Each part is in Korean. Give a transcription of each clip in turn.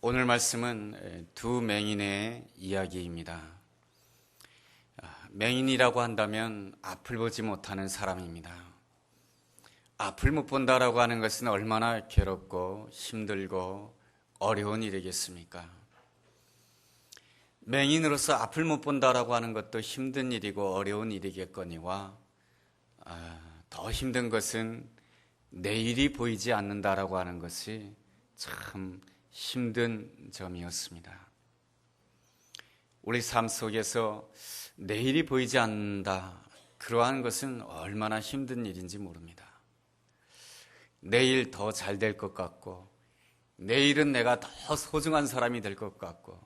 오늘 말씀은 두 맹인의 이야기입니다. 아, 맹인이라고 한다면 앞을 보지 못하는 사람입니다. 앞을 못 본다라고 하는 것은 얼마나 괴롭고 힘들고 어려운 일이겠습니까? 맹인으로서 앞을 못 본다라고 하는 것도 힘든 일이고 어려운 일이겠거니와 아, 더 힘든 것은 내일이 보이지 않는다라고 하는 것이 참 힘든 점이었습니다. 우리 삶 속에서 내일이 보이지 않는다. 그러한 것은 얼마나 힘든 일인지 모릅니다. 내일 더 잘 될 것 같고, 내일은 내가 더 소중한 사람이 될 것 같고,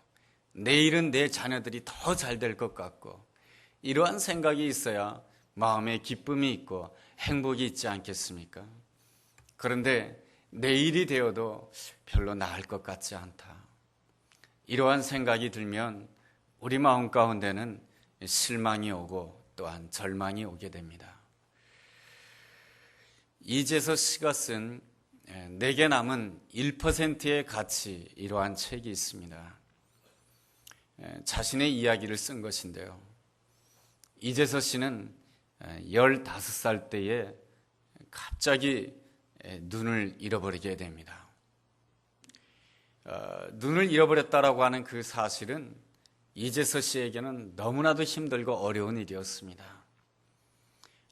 내일은 내 자녀들이 더 잘 될 것 같고, 이러한 생각이 있어야 마음에 기쁨이 있고 행복이 있지 않겠습니까? 그런데 내일이 되어도 별로 나을 것 같지 않다. 이러한 생각이 들면 우리 마음 가운데는 실망이 오고 또한 절망이 오게 됩니다. 이재서 씨가 쓴 내게 남은 1%의 가치 이러한 책이 있습니다. 자신의 이야기를 쓴 것인데요. 이재서 씨는 15살 때에 갑자기 눈을 잃어버리게 됩니다. 어, 눈을 잃어버렸다라고 하는 그 사실은 이재서 씨에게는 너무나도 힘들고 어려운 일이었습니다.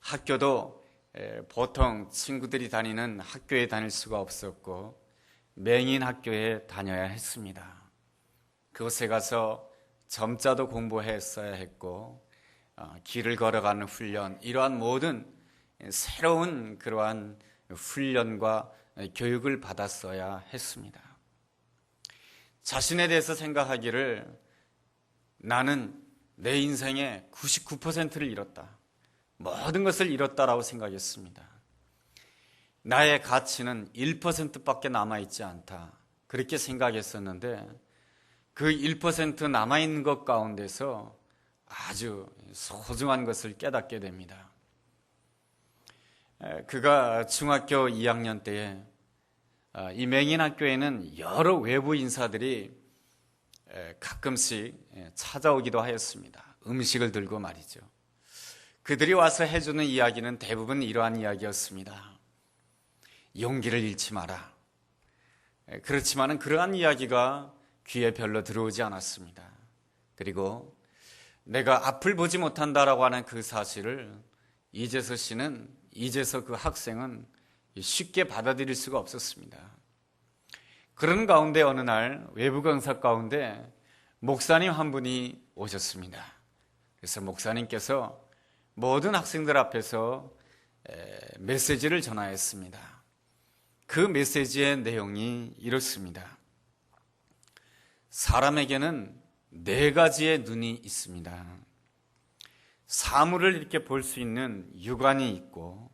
학교도 에, 보통 친구들이 다니는 학교에 다닐 수가 없었고 맹인 학교에 다녀야 했습니다. 그곳에 가서 점자도 공부했어야 했고 어, 길을 걸어가는 훈련 이러한 모든 새로운 그러한 훈련과 교육을 받았어야 했습니다. 자신에 대해서 생각하기를 나는 내 인생의 99%를 잃었다. 모든 것을 잃었다라고 생각했습니다. 나의 가치는 1%밖에 남아있지 않다. 그렇게 생각했었는데 그 1% 남아있는 것 가운데서 아주 소중한 것을 깨닫게 됩니다. 그가 중학교 2학년 때에 아, 이 맹인학교에는 여러 외부 인사들이 가끔씩 찾아오기도 하였습니다. 음식을 들고 말이죠. 그들이 와서 해주는 이야기는 대부분 이러한 이야기였습니다. 용기를 잃지 마라. 그렇지만은 그러한 이야기가 귀에 별로 들어오지 않았습니다. 그리고 내가 앞을 보지 못한다라고 하는 그 사실을 이재서 씨는 이제서 그 학생은 쉽게 받아들일 수가 없었습니다. 그런 가운데 어느 날 외부 강사 가운데 목사님 한 분이 오셨습니다. 그래서 목사님께서 모든 학생들 앞에서 메시지를 전하였습니다. 그 메시지의 내용이 이렇습니다. 사람에게는 네 가지의 눈이 있습니다. 사물을 이렇게 볼 수 있는 육안이 있고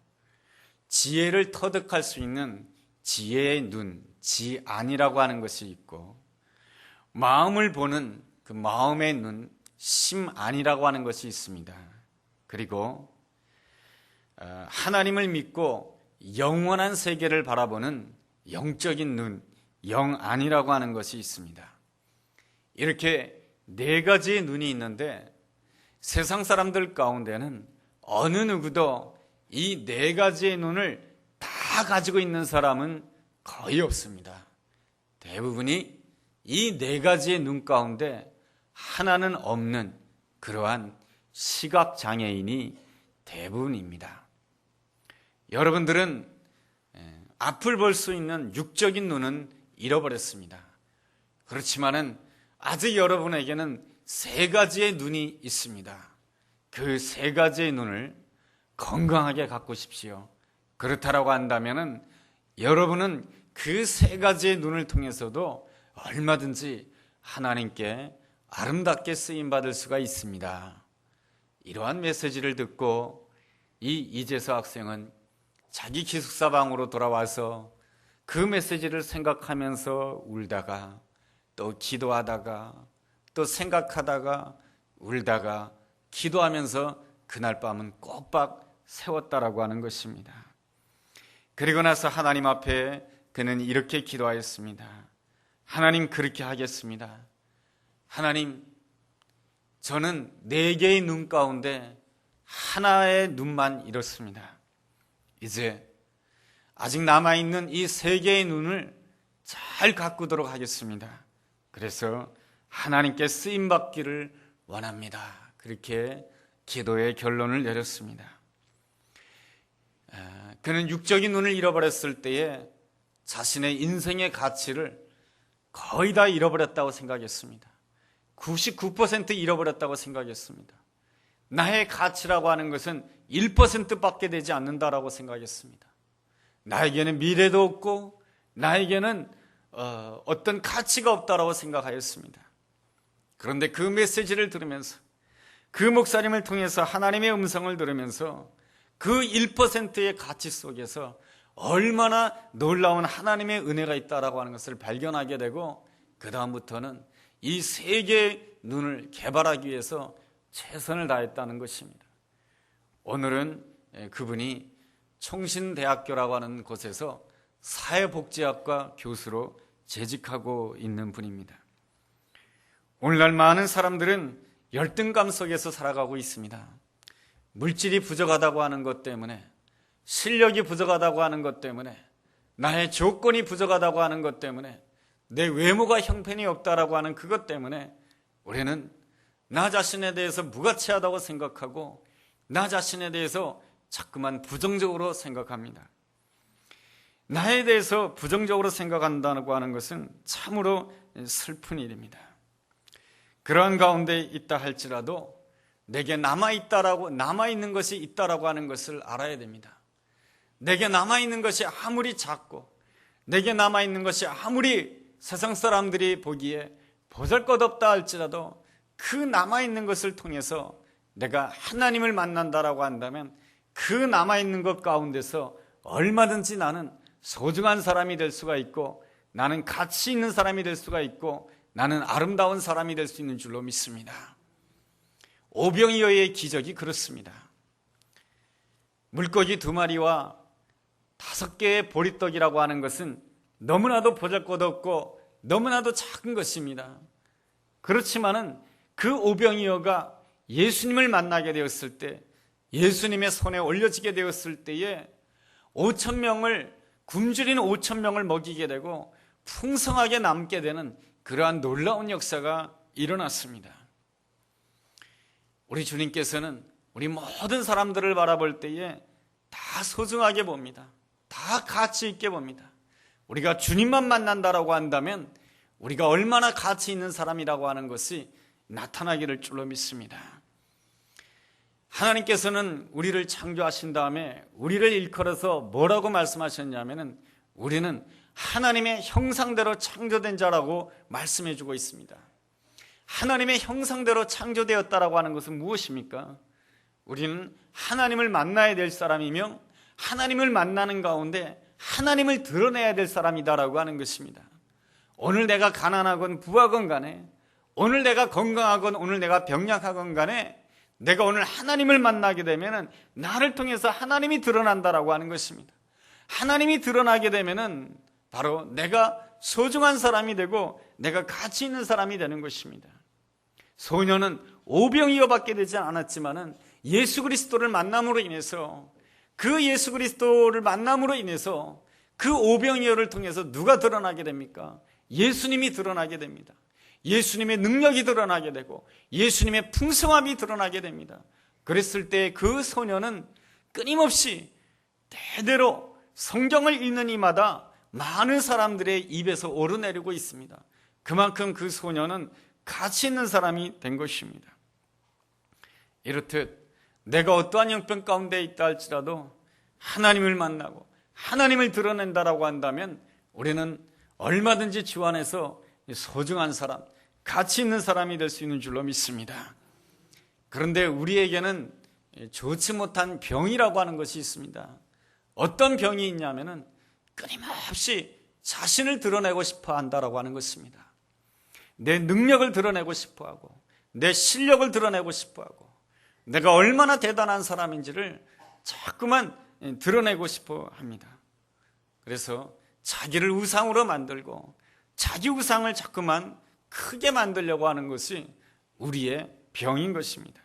지혜를 터득할 수 있는 지혜의 눈, 지안이라고 하는 것이 있고 마음을 보는 그 마음의 눈, 심안이라고 하는 것이 있습니다. 그리고 어, 하나님을 믿고 영원한 세계를 바라보는 영적인 눈, 영안이라고 하는 것이 있습니다. 이렇게 네 가지의 눈이 있는데 세상 사람들 가운데는 어느 누구도 이 네 가지의 눈을 다 가지고 있는 사람은 거의 없습니다. 대부분이 이 네 가지의 눈 가운데 하나는 없는 그러한 시각 장애인이 대부분입니다. 여러분들은 앞을 볼 수 있는 육적인 눈은 잃어버렸습니다. 그렇지만은 아직 여러분에게는 세 가지의 눈이 있습니다. 그 세 가지의 눈을 건강하게 갖고 싶시오. 그렇다라고 한다면은 여러분은 그 세 가지의 눈을 통해서도 얼마든지 하나님께 아름답게 쓰임 받을 수가 있습니다. 이러한 메시지를 듣고 이 이재서 학생은 자기 기숙사 방으로 돌아와서 그 메시지를 생각하면서 울다가 또 기도하다가 또 생각하다가 울다가 기도하면서 그날 밤은 꼬박 세웠다라고 하는 것입니다. 그리고 나서 하나님 앞에 그는 이렇게 기도하였습니다. 하나님 그렇게 하겠습니다. 하나님, 저는 네 개의 눈 가운데 하나의 눈만 잃었습니다. 이제 아직 남아있는 이 세 개의 눈을 잘 가꾸도록 하겠습니다. 그래서 하나님께 쓰임 받기를 원합니다. 그렇게 기도의 결론을 내렸습니다. 아, 그는 육적인 눈을 잃어버렸을 때에 자신의 인생의 가치를 거의 다 잃어버렸다고 생각했습니다. 99% 잃어버렸다고 생각했습니다. 나의 가치라고 하는 것은 1%밖에 되지 않는다라고 생각했습니다. 나에게는 미래도 없고 나에게는 어, 어떤 가치가 없다라고 생각하였습니다. 그런데 그 메시지를 들으면서 그 목사님을 통해서 하나님의 음성을 들으면서 그 1%의 가치 속에서 얼마나 놀라운 하나님의 은혜가 있다라고 하는 것을 발견하게 되고 그다음부터는 이 세계의 눈을 개발하기 위해서 최선을 다했다는 것입니다. 오늘은 그분이 총신대학교라고 하는 곳에서 사회복지학과 교수로 재직하고 있는 분입니다. 오늘날 많은 사람들은 열등감 속에서 살아가고 있습니다. 물질이 부족하다고 하는 것 때문에, 실력이 부족하다고 하는 것 때문에, 나의 조건이 부족하다고 하는 것 때문에, 내 외모가 형편이 없다라고 하는 그것 때문에 우리는 나 자신에 대해서 무가치하다고 생각하고 나 자신에 대해서 자꾸만 부정적으로 생각합니다. 나에 대해서 부정적으로 생각한다고 하는 것은 참으로 슬픈 일입니다. 그러한 가운데 있다 할지라도 내게 남아 있다라고 남아 있는 것이 있다라고 하는 것을 알아야 됩니다. 내게 남아 있는 것이 아무리 작고 내게 남아 있는 것이 아무리 세상 사람들이 보기에 보잘것없다 할지라도 그 남아 있는 것을 통해서 내가 하나님을 만난다라고 한다면 그 남아 있는 것 가운데서 얼마든지 나는 소중한 사람이 될 수가 있고 나는 가치 있는 사람이 될 수가 있고 나는 아름다운 사람이 될 수 있는 줄로 믿습니다. 오병이어의 기적이 그렇습니다. 물고기 두 마리와 다섯 개의 보리떡이라고 하는 것은 너무나도 보잘것없고 너무나도 작은 것입니다. 그렇지만은 그 오병이어가 예수님을 만나게 되었을 때 예수님의 손에 올려지게 되었을 때에 5천 명을 굶주린 5천 명을 먹이게 되고 풍성하게 남게 되는 그러한 놀라운 역사가 일어났습니다. 우리 주님께서는 우리 모든 사람들을 바라볼 때에 다 소중하게 봅니다. 다 가치 있게 봅니다. 우리가 주님만 만난다라고 한다면 우리가 얼마나 가치 있는 사람이라고 하는 것이 나타나기를 줄로 믿습니다. 하나님께서는 우리를 창조하신 다음에 우리를 일컬어서 뭐라고 말씀하셨냐면은 우리는 하나님의 형상대로 창조된 자라고 말씀해 주고 있습니다. 하나님의 형상대로 창조되었다라고 하는 것은 무엇입니까? 우리는 하나님을 만나야 될 사람이며 하나님을 만나는 가운데 하나님을 드러내야 될 사람이다라고 하는 것입니다. 오늘 내가 가난하건 부하건 간에 오늘 내가 건강하건 오늘 내가 병약하건 간에 내가 오늘 하나님을 만나게 되면은 나를 통해서 하나님이 드러난다라고 하는 것입니다. 하나님이 드러나게 되면은 바로 내가 소중한 사람이 되고 내가 가치 있는 사람이 되는 것입니다. 소녀는 오병이어밖에 되지 않았지만은 예수 그리스도를 만남으로 인해서 그 예수 그리스도를 만남으로 인해서 그 오병이어를 통해서 누가 드러나게 됩니까? 예수님이 드러나게 됩니다. 예수님의 능력이 드러나게 되고 예수님의 풍성함이 드러나게 됩니다. 그랬을 때 그 소녀는 끊임없이 대대로 성경을 읽는 이마다 많은 사람들의 입에서 오르내리고 있습니다. 그만큼 그 소녀는 가치 있는 사람이 된 것입니다. 이렇듯 내가 어떠한 형편 가운데 있다 할지라도 하나님을 만나고 하나님을 드러낸다라고 한다면 우리는 얼마든지 주 안에서 소중한 사람, 가치 있는 사람이 될 수 있는 줄로 믿습니다. 그런데 우리에게는 좋지 못한 병이라고 하는 것이 있습니다. 어떤 병이 있냐면은 끊임없이 자신을 드러내고 싶어 한다라고 하는 것입니다. 내 능력을 드러내고 싶어 하고, 내 실력을 드러내고 싶어 하고, 내가 얼마나 대단한 사람인지를 자꾸만 드러내고 싶어 합니다. 그래서 자기를 우상으로 만들고 자기 우상을 자꾸만 크게 만들려고 하는 것이 우리의 병인 것입니다.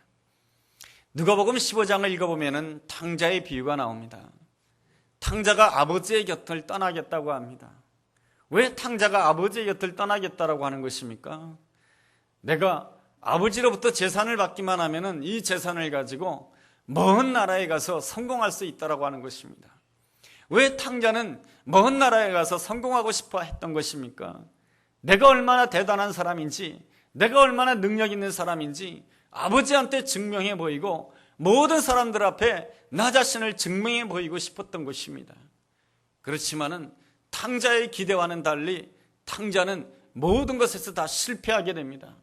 누가복음 15장을 읽어보면 탕자의 비유가 나옵니다. 탕자가 아버지의 곁을 떠나겠다고 합니다. 왜 탕자가 아버지의 곁을 떠나겠다라고 하는 것입니까? 내가 아버지로부터 재산을 받기만 하면은 이 재산을 가지고 먼 나라에 가서 성공할 수 있다라고 하는 것입니다. 왜 탕자는 먼 나라에 가서 성공하고 싶어 했던 것입니까? 내가 얼마나 대단한 사람인지, 내가 얼마나 능력 있는 사람인지 아버지한테 증명해 보이고 모든 사람들 앞에 나 자신을 증명해 보이고 싶었던 것입니다. 그렇지만은 탕자의 기대와는 달리 탕자는 모든 것에서 다 실패하게 됩니다.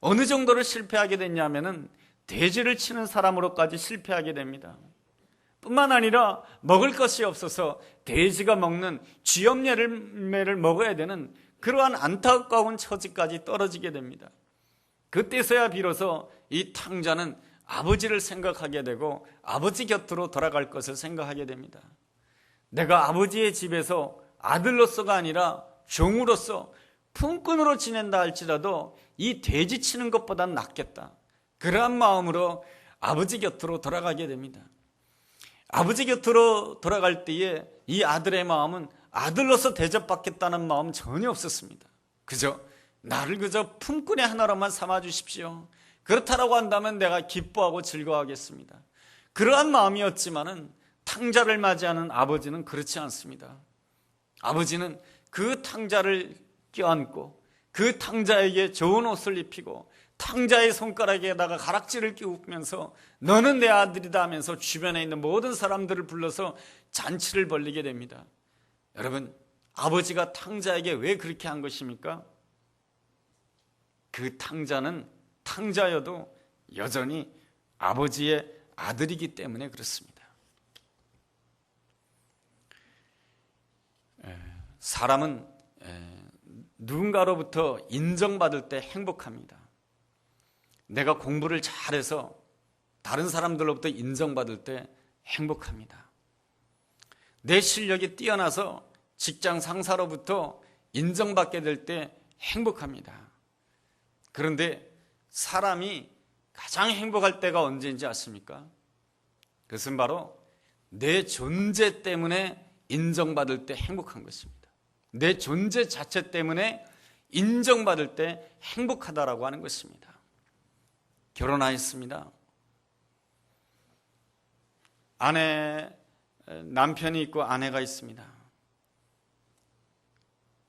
어느 정도로 실패하게 됐냐면은 돼지를 치는 사람으로까지 실패하게 됩니다. 뿐만 아니라 먹을 것이 없어서 돼지가 먹는 쥐염매를 먹어야 되는 그러한 안타까운 처지까지 떨어지게 됩니다. 그때서야 비로소 이 탕자는 아버지를 생각하게 되고 아버지 곁으로 돌아갈 것을 생각하게 됩니다. 내가 아버지의 집에서 아들로서가 아니라 종으로서 품꾼으로 지낸다 할지라도 이 돼지 치는 것보단 낫겠다. 그러한 마음으로 아버지 곁으로 돌아가게 됩니다. 아버지 곁으로 돌아갈 때에 이 아들의 마음은 아들로서 대접받겠다는 마음 전혀 없었습니다. 그저 나를 그저 품꾼의 하나로만 삼아 주십시오. 그렇다라고 한다면 내가 기뻐하고 즐거워하겠습니다. 그러한 마음이었지만은 탕자를 맞이하는 아버지는 그렇지 않습니다. 아버지는 그 탕자를 껴안고 그 탕자에게 좋은 옷을 입히고 탕자의 손가락에다가 가락지를 끼우면서 너는 내 아들이다 하면서 주변에 있는 모든 사람들을 불러서 잔치를 벌리게 됩니다. 여러분, 아버지가 탕자에게 왜 그렇게 한 것입니까? 그 탕자는 탕자여도 여전히 아버지의 아들이기 때문에 그렇습니다. 사람은 누군가로부터 인정받을 때 행복합니다. 내가 공부를 잘해서 다른 사람들로부터 인정받을 때 행복합니다. 내 실력이 뛰어나서 직장 상사로부터 인정받게 될 때 행복합니다. 그런데 사람이 가장 행복할 때가 언제인지 아십니까? 그것은 바로 내 존재 때문에 인정받을 때 행복한 것입니다. 내 존재 자체 때문에 인정받을 때 행복하다라고 하는 것입니다. 결혼하였습니다. 아내, 남편이 있고 아내가 있습니다.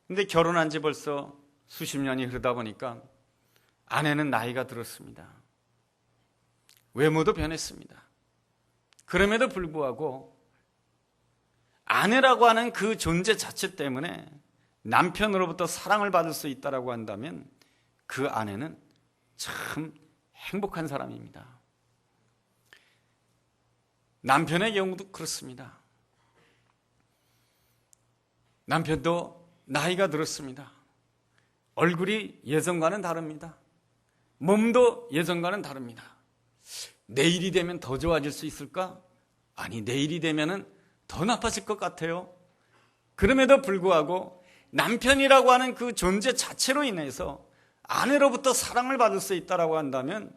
근데 결혼한 지 벌써 수십 년이 흐르다 보니까 아내는 나이가 들었습니다. 외모도 변했습니다. 그럼에도 불구하고 아내라고 하는 그 존재 자체 때문에 남편으로부터 사랑을 받을 수 있다라고 한다면 그 아내는 참 행복한 사람입니다. 남편의 경우도 그렇습니다. 남편도 나이가 들었습니다. 얼굴이 예전과는 다릅니다. 몸도 예전과는 다릅니다. 내일이 되면 더 좋아질 수 있을까? 아니, 내일이 되면은 더 나빠질 것 같아요. 그럼에도 불구하고 남편이라고 하는 그 존재 자체로 인해서 아내로부터 사랑을 받을 수 있다라고 한다면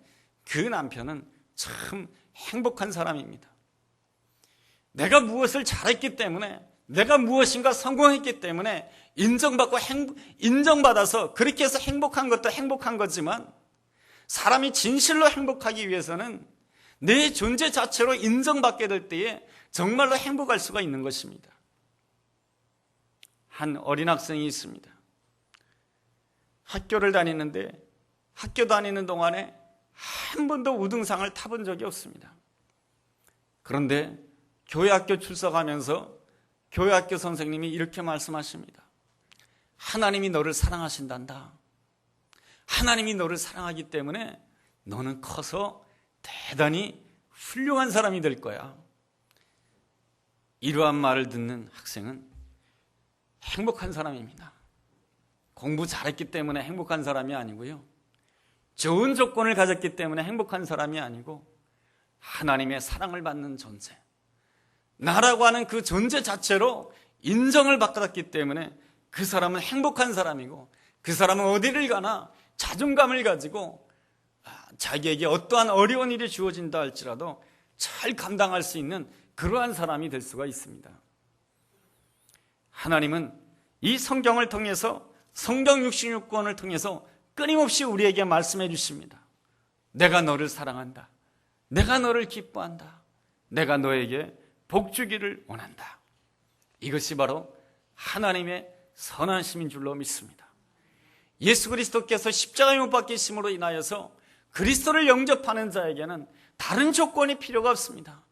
그 남편은 참 행복한 사람입니다. 내가 무엇을 잘했기 때문에 내가 무엇인가 성공했기 때문에 인정받고 행, 인정받아서 그렇게 해서 행복한 것도 행복한 거지만 사람이 진실로 행복하기 위해서는 내 존재 자체로 인정받게 될 때에 정말로 행복할 수가 있는 것입니다. 한 어린 학생이 있습니다. 학교를 다니는데 학교 다니는 동안에 한 번도 우등상을 타본 적이 없습니다. 그런데 교회 학교 출석하면서 교회 학교 선생님이 이렇게 말씀하십니다. 하나님이 너를 사랑하신단다. 하나님이 너를 사랑하기 때문에 너는 커서 대단히 훌륭한 사람이 될 거야. 이러한 말을 듣는 학생은 행복한 사람입니다. 공부 잘했기 때문에 행복한 사람이 아니고요. 좋은 조건을 가졌기 때문에 행복한 사람이 아니고 하나님의 사랑을 받는 존재. 나라고 하는 그 존재 자체로 인정을 받았기 때문에 그 사람은 행복한 사람이고 그 사람은 어디를 가나 자존감을 가지고 아, 자기에게 어떠한 어려운 일이 주어진다 할지라도 잘 감당할 수 있는 그러한 사람이 될 수가 있습니다. 하나님은 이 성경을 통해서 성경 66권을 통해서 끊임없이 우리에게 말씀해 주십니다. 내가 너를 사랑한다. 내가 너를 기뻐한다. 내가 너에게 복 주기를 원한다. 이것이 바로 하나님의 선하심인 줄로 믿습니다. 예수 그리스도께서 십자가에 못 박히심으로 인하여서 그리스도를 영접하는 자에게는 다른 조건이 필요가 없습니다.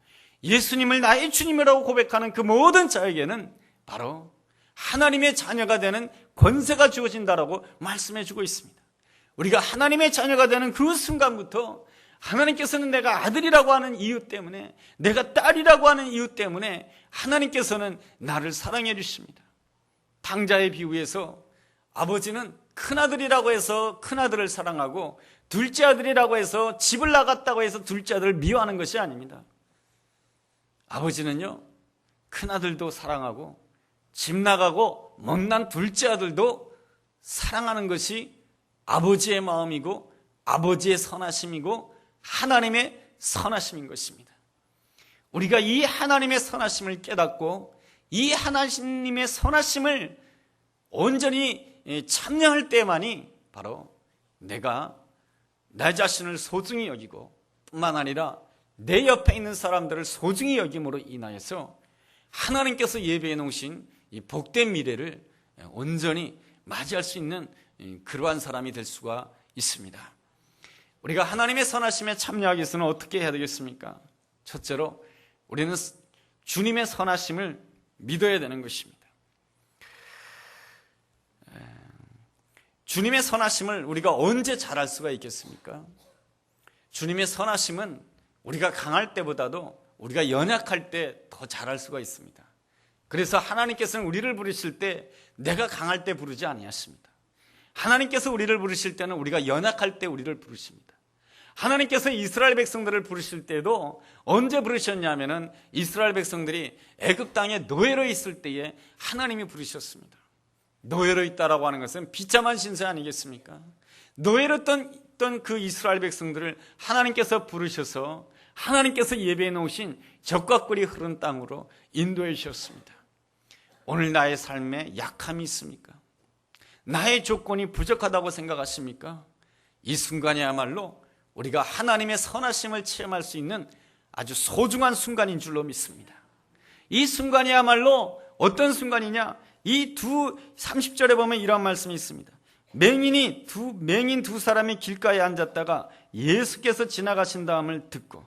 예수님을 나의 주님이라고 고백하는 그 모든 자에게는 바로 하나님의 자녀가 되는 권세가 주어진다라고 말씀해 주고 있습니다. 우리가 하나님의 자녀가 되는 그 순간부터 하나님께서는 내가 아들이라고 하는 이유 때문에 내가 딸이라고 하는 이유 때문에 하나님께서는 나를 사랑해 주십니다. 당자의 비유에서 아버지는 큰아들이라고 해서 큰아들을 사랑하고 둘째 아들이라고 해서 집을 나갔다고 해서 둘째 아들을 미워하는 것이 아닙니다. 아버지는요, 큰아들도 사랑하고 집 나가고 못난 둘째 아들도 사랑하는 것이 아버지의 마음이고 아버지의 선하심이고 하나님의 선하심인 것입니다. 우리가 이 하나님의 선하심을 깨닫고 이 하나님의 선하심을 온전히 참여할 때만이 바로 내가 나 자신을 소중히 여기고 뿐만 아니라 내 옆에 있는 사람들을 소중히 여김으로 인하여서 하나님께서 예배해 놓으신 이 복된 미래를 온전히 맞이할 수 있는 그러한 사람이 될 수가 있습니다. 우리가 하나님의 선하심에 참여하기 위해서는 어떻게 해야 되겠습니까? 첫째로 우리는 주님의 선하심을 믿어야 되는 것입니다. 주님의 선하심을 우리가 언제 잘할 수가 있겠습니까? 주님의 선하심은 우리가 강할 때보다도 우리가 연약할 때 더 잘할 수가 있습니다. 그래서 하나님께서는 우리를 부르실 때 내가 강할 때 부르지 아니하십니다. 하나님께서 우리를 부르실 때는 우리가 연약할 때 우리를 부르십니다. 하나님께서 이스라엘 백성들을 부르실 때도 언제 부르셨냐면은 이스라엘 백성들이 애굽 땅에 노예로 있을 때에 하나님이 부르셨습니다. 노예로 있다라고 하는 것은 비참한 신세 아니겠습니까? 노예로 있던 그 이스라엘 백성들을 하나님께서 부르셔서 하나님께서 예배해 놓으신 적과 꿀이 흐른 땅으로 인도해 주셨습니다. 오늘 나의 삶에 약함이 있습니까? 나의 조건이 부족하다고 생각하십니까? 이 순간이야말로 우리가 하나님의 선하심을 체험할 수 있는 아주 소중한 순간인 줄로 믿습니다. 이 순간이야말로 어떤 순간이냐? 이 두 30절에 보면 이런 말씀이 있습니다. 맹인이 두 맹인 두 사람이 길가에 앉았다가 예수께서 지나가신 다음을 듣고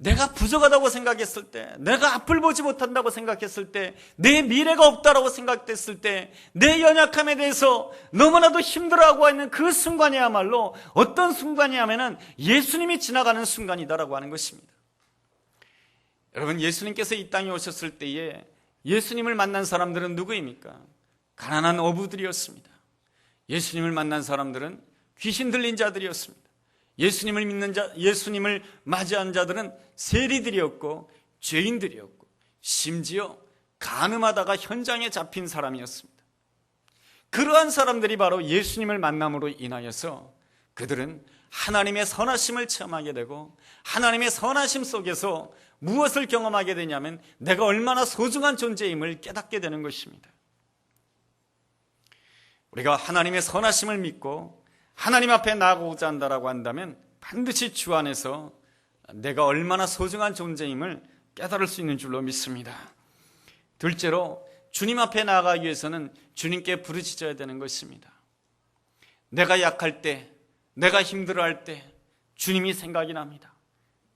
내가 부족하다고 생각했을 때, 내가 앞을 보지 못한다고 생각했을 때, 내 미래가 없다라고 생각됐을 때, 내 연약함에 대해서 너무나도 힘들어하고 있는 그 순간이야말로 어떤 순간이냐면은 예수님이 지나가는 순간이다라고 하는 것입니다. 여러분, 예수님께서 이 땅에 오셨을 때에 예수님을 만난 사람들은 누구입니까? 가난한 어부들이었습니다. 예수님을 만난 사람들은 귀신 들린 자들이었습니다. 예수님을 믿는 자, 예수님을 맞이한 자들은 세리들이었고 죄인들이었고 심지어 가늠하다가 현장에 잡힌 사람이었습니다. 그러한 사람들이 바로 예수님을 만남으로 인하여서 그들은 하나님의 선하심을 체험하게 되고 하나님의 선하심 속에서 무엇을 경험하게 되냐면 내가 얼마나 소중한 존재임을 깨닫게 되는 것입니다. 우리가 하나님의 선하심을 믿고 하나님 앞에 나아가고자 한다라고 한다면 반드시 주 안에서 내가 얼마나 소중한 존재임을 깨달을 수 있는 줄로 믿습니다. 둘째로 주님 앞에 나아가기 위해서는 주님께 부르짖어야 되는 것입니다. 내가 약할 때, 내가 힘들어할 때 주님이 생각이 납니다.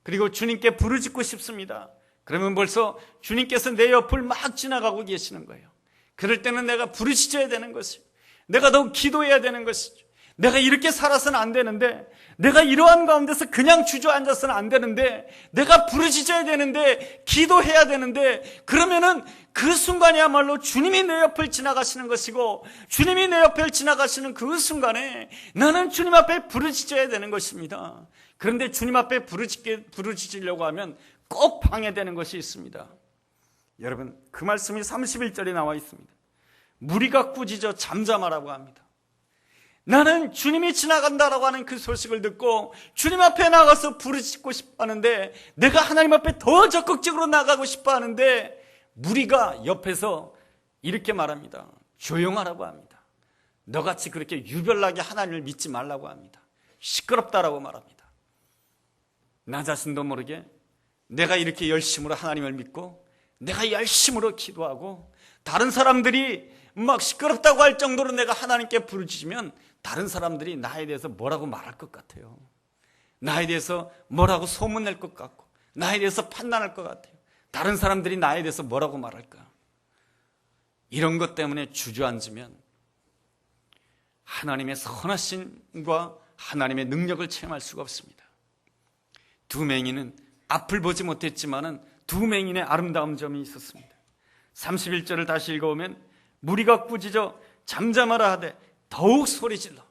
그리고 주님께 부르짖고 싶습니다. 그러면 벌써 주님께서 내 옆을 막 지나가고 계시는 거예요. 그럴 때는 내가 부르짖어야 되는 것이요. 내가 더욱 기도해야 되는 것이죠. 내가 이렇게 살아서는 안 되는데, 내가 이러한 가운데서 그냥 주저앉아서는 안 되는데, 내가 부르짖어야 되는데, 기도해야 되는데, 그러면은 그 순간이야말로 주님이 내 옆을 지나가시는 것이고, 주님이 내 옆을 지나가시는 그 순간에 나는 주님 앞에 부르짖어야 되는 것입니다. 그런데 주님 앞에 부르짖으려고 하면 꼭 방해되는 것이 있습니다. 여러분, 그 말씀이 31절에 나와 있습니다. 무리가 꾸짖어 잠잠하라고 합니다. 나는 주님이 지나간다라고 하는 그 소식을 듣고 주님 앞에 나가서 부르짖고 싶어 하는데 내가 하나님 앞에 더 적극적으로 나가고 싶어 하는데 무리가 옆에서 이렇게 말합니다. 조용하라고 합니다. 너같이 그렇게 유별나게 하나님을 믿지 말라고 합니다. 시끄럽다라고 말합니다. 나 자신도 모르게 내가 이렇게 열심으로 하나님을 믿고 내가 열심으로 기도하고 다른 사람들이 막 시끄럽다고 할 정도로 내가 하나님께 부르짖으면 다른 사람들이 나에 대해서 뭐라고 말할 것 같아요. 나에 대해서 뭐라고 소문낼 것 같고 나에 대해서 판단할 것 같아요. 다른 사람들이 나에 대해서 뭐라고 말할까? 이런 것 때문에 주저앉으면 하나님의 선하심과 하나님의 능력을 체험할 수가 없습니다. 두 맹인은 앞을 보지 못했지만은 두 맹인의 아름다운 점이 있었습니다. 31절을 다시 읽어보면 무리가 꾸짖어 잠잠하라 하되 더욱 소리질러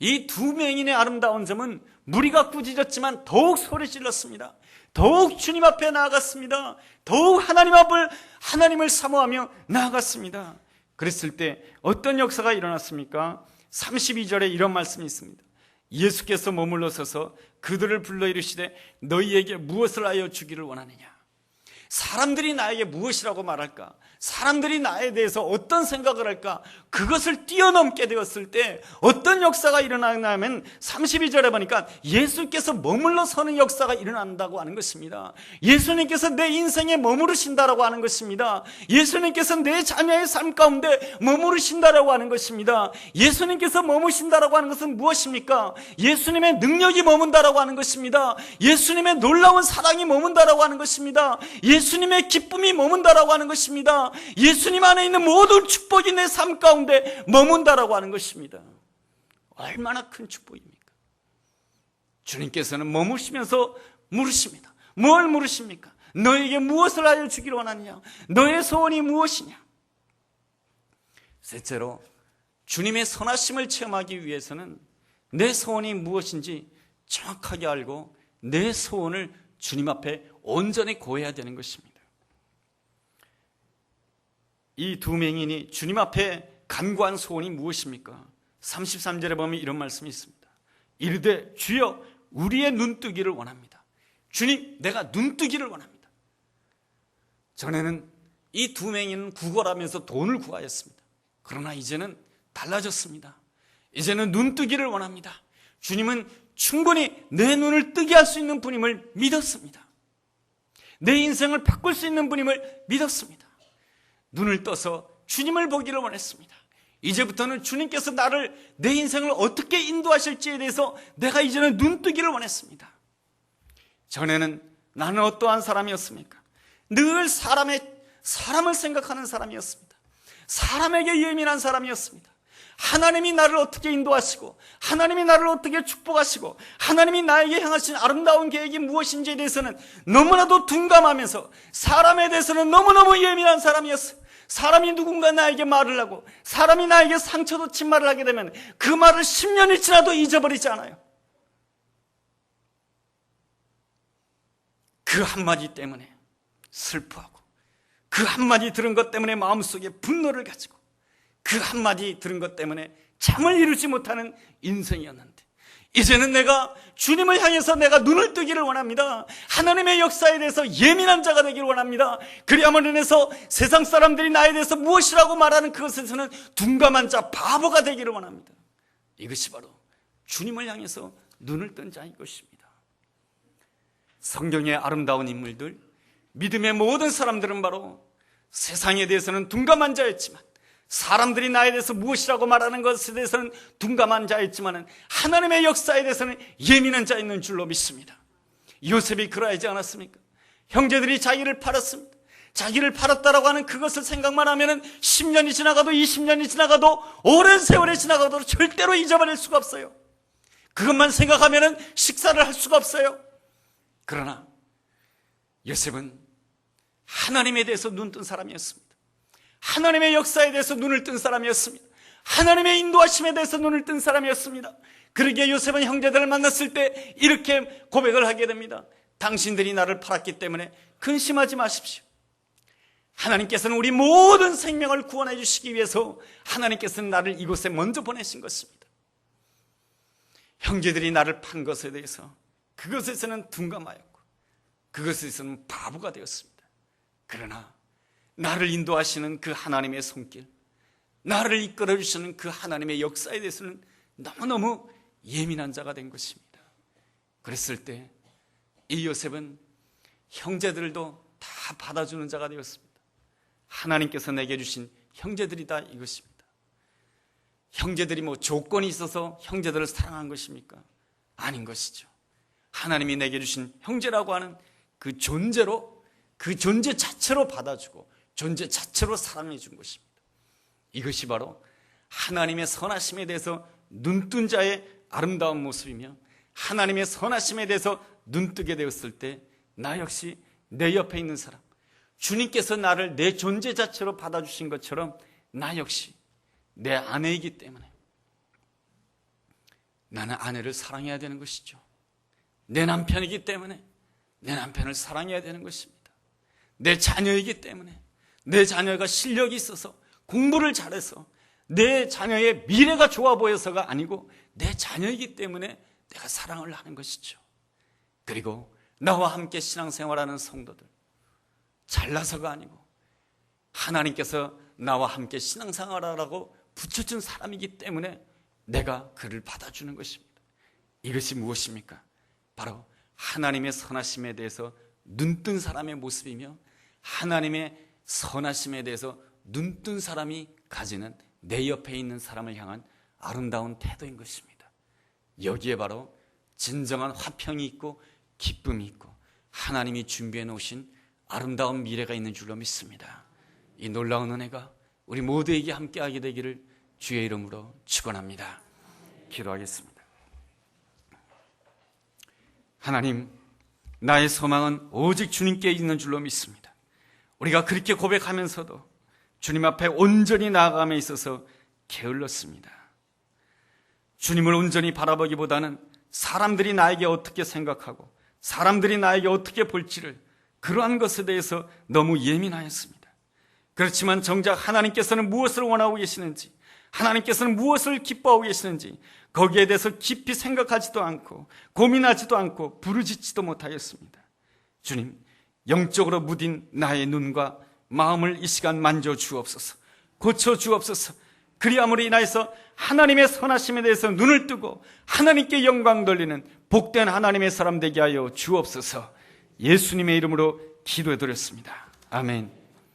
이 두 맹인의 아름다운 점은 무리가 꾸짖었지만 더욱 소리질렀습니다. 더욱 주님 앞에 나아갔습니다. 더욱 하나님 앞을 하나님을 사모하며 나아갔습니다. 그랬을 때 어떤 역사가 일어났습니까? 32절에 이런 말씀이 있습니다. 예수께서 머물러 서서 그들을 불러 이르시되 너희에게 무엇을 하여 주기를 원하느냐? 사람들이 나에게 무엇이라고 말할까? 사람들이 나에 대해서 어떤 생각을 할까? 그것을 뛰어넘게 되었을 때 어떤 역사가 일어나냐면 32절에 보니까 예수께서 머물러 서는 역사가 일어난다고 하는 것입니다. 예수님께서 내 인생에 머무르신다라고 하는 것입니다. 예수님께서 내 자녀의 삶 가운데 머무르신다라고 하는 것입니다. 예수님께서 머무신다라고 하는 것은 무엇입니까? 예수님의 능력이 머문다라고 하는 것입니다. 예수님의 놀라운 사랑이 머문다라고 하는 것입니다. 예수님의 기쁨이 머문다라고 하는 것입니다. 예수님 안에 있는 모든 축복이 내 삶 가운데 머문다라고 하는 것입니다. 얼마나 큰 축복입니까? 주님께서는 머무시면서 물으십니다. 뭘 물으십니까? 너에게 무엇을 하여 주기를 원하느냐? 너의 소원이 무엇이냐? 셋째로 주님의 선하심을 체험하기 위해서는 내 소원이 무엇인지 정확하게 알고 내 소원을 주님 앞에 온전히 고해야 되는 것입니다. 이 두 맹인이 주님 앞에 간구한 소원이 무엇입니까? 33절에 보면 이런 말씀이 있습니다. 이르되 주여 우리의 눈뜨기를 원합니다. 주님 내가 눈뜨기를 원합니다. 전에는 이 두 맹인은 구걸하면서 돈을 구하였습니다. 그러나 이제는 달라졌습니다. 이제는 눈뜨기를 원합니다. 주님은 충분히 내 눈을 뜨게 할 수 있는 분임을 믿었습니다. 내 인생을 바꿀 수 있는 분임을 믿었습니다. 눈을 떠서 주님을 보기를 원했습니다. 이제부터는 주님께서 나를 내 인생을 어떻게 인도하실지에 대해서 내가 이제는 눈뜨기를 원했습니다. 전에는 나는 어떠한 사람이었습니까? 늘 사람의 사람을 생각하는 사람이었습니다. 사람에게 예민한 사람이었습니다. 하나님이 나를 어떻게 인도하시고 하나님이 나를 어떻게 축복하시고 하나님이 나에게 향하신 아름다운 계획이 무엇인지에 대해서는 너무나도 둔감하면서 사람에 대해서는 너무너무 예민한 사람이었어요. 사람이 누군가 나에게 말을 하고 사람이 나에게 상처도 친 말을 하게 되면 그 말을 10년이 지나도 잊어버리지 않아요. 그 한마디 때문에 슬퍼하고 그 한마디 들은 것 때문에 마음속에 분노를 가지고 그 한마디 들은 것 때문에 잠을 이루지 못하는 인생이었는데 이제는 내가 주님을 향해서 내가 눈을 뜨기를 원합니다. 하나님의 역사에 대해서 예민한 자가 되기를 원합니다. 그리함으로 인해서 세상 사람들이 나에 대해서 무엇이라고 말하는 그것에서는 둔감한 자, 바보가 되기를 원합니다. 이것이 바로 주님을 향해서 눈을 뜬 자인 것입니다. 성경의 아름다운 인물들, 믿음의 모든 사람들은 바로 세상에 대해서는 둔감한 자였지만 사람들이 나에 대해서 무엇이라고 말하는 것에 대해서는 둔감한 자였지만 하나님의 역사에 대해서는 예민한 자있는 줄로 믿습니다. 요셉이 그러하지 않았습니까? 형제들이 자기를 팔았습니다. 자기를 팔았다라고 하는 그것을 생각만 하면은 10년이 지나가도 20년이 지나가도 오랜 세월이 지나가도 절대로 잊어버릴 수가 없어요. 그것만 생각하면은 식사를 할 수가 없어요. 그러나 요셉은 하나님에 대해서 눈뜬 사람이었습니다. 하나님의 역사에 대해서 눈을 뜬 사람이었습니다. 하나님의 인도하심에 대해서 눈을 뜬 사람이었습니다. 그러기에 요셉은 형제들을 만났을 때 이렇게 고백을 하게 됩니다. 당신들이 나를 팔았기 때문에 근심하지 마십시오. 하나님께서는 우리 모든 생명을 구원해 주시기 위해서 하나님께서는 나를 이곳에 먼저 보내신 것입니다. 형제들이 나를 판 것에 대해서 그것에서는 둔감하였고 그것에서는 바보가 되었습니다. 그러나 나를 인도하시는 그 하나님의 손길, 나를 이끌어 주시는 그 하나님의 역사에 대해서는 너무너무 예민한 자가 된 것입니다. 그랬을 때 이 요셉은 형제들도 다 받아주는 자가 되었습니다. 하나님께서 내게 주신 형제들이다 이것입니다. 형제들이 뭐 조건이 있어서 형제들을 사랑한 것입니까? 아닌 것이죠. 하나님이 내게 주신 형제라고 하는 그 존재로 그 존재 자체로 받아주고 존재 자체로 사랑해 준 것입니다. 이것이 바로 하나님의 선하심에 대해서 눈뜬 자의 아름다운 모습이며 하나님의 선하심에 대해서 눈뜨게 되었을 때 나 역시 내 옆에 있는 사람 주님께서 나를 내 존재 자체로 받아주신 것처럼 나 역시 내 아내이기 때문에 나는 아내를 사랑해야 되는 것이죠. 내 남편이기 때문에 내 남편을 사랑해야 되는 것입니다. 내 자녀이기 때문에 내 자녀가 실력이 있어서 공부를 잘해서 내 자녀의 미래가 좋아 보여서가 아니고 내 자녀이기 때문에 내가 사랑을 하는 것이죠. 그리고 나와 함께 신앙생활하는 성도들 잘나서가 아니고 하나님께서 나와 함께 신앙생활하라고 붙여준 사람이기 때문에 내가 그를 받아주는 것입니다. 이것이 무엇입니까? 바로 하나님의 선하심에 대해서 눈뜬 사람의 모습이며 하나님의 선하심에 대해서 눈뜬 사람이 가지는 내 옆에 있는 사람을 향한 아름다운 태도인 것입니다. 여기에 바로 진정한 화평이 있고 기쁨이 있고 하나님이 준비해 놓으신 아름다운 미래가 있는 줄로 믿습니다. 이 놀라운 은혜가 우리 모두에게 함께하게 되기를 주의 이름으로 축원합니다. 기도하겠습니다. 하나님, 나의 소망은 오직 주님께 있는 줄로 믿습니다. 우리가 그렇게 고백하면서도 주님 앞에 온전히 나아감에 있어서 게을렀습니다. 주님을 온전히 바라보기보다는 사람들이 나에게 어떻게 생각하고 사람들이 나에게 어떻게 볼지를 그러한 것에 대해서 너무 예민하였습니다. 그렇지만 정작 하나님께서는 무엇을 원하고 계시는지, 하나님께서는 무엇을 기뻐하고 계시는지, 거기에 대해서 깊이 생각하지도 않고, 고민하지도 않고, 부르짖지도 못하였습니다. 주님, 영적으로 무딘 나의 눈과 마음을 이 시간 만져 주옵소서, 고쳐 주옵소서, 그리함으로 인하여서 하나님의 선하심에 대해서 눈을 뜨고 하나님께 영광 돌리는 복된 하나님의 사람 되게 하여 주옵소서 예수님의 이름으로 기도해 드렸습니다. 아멘.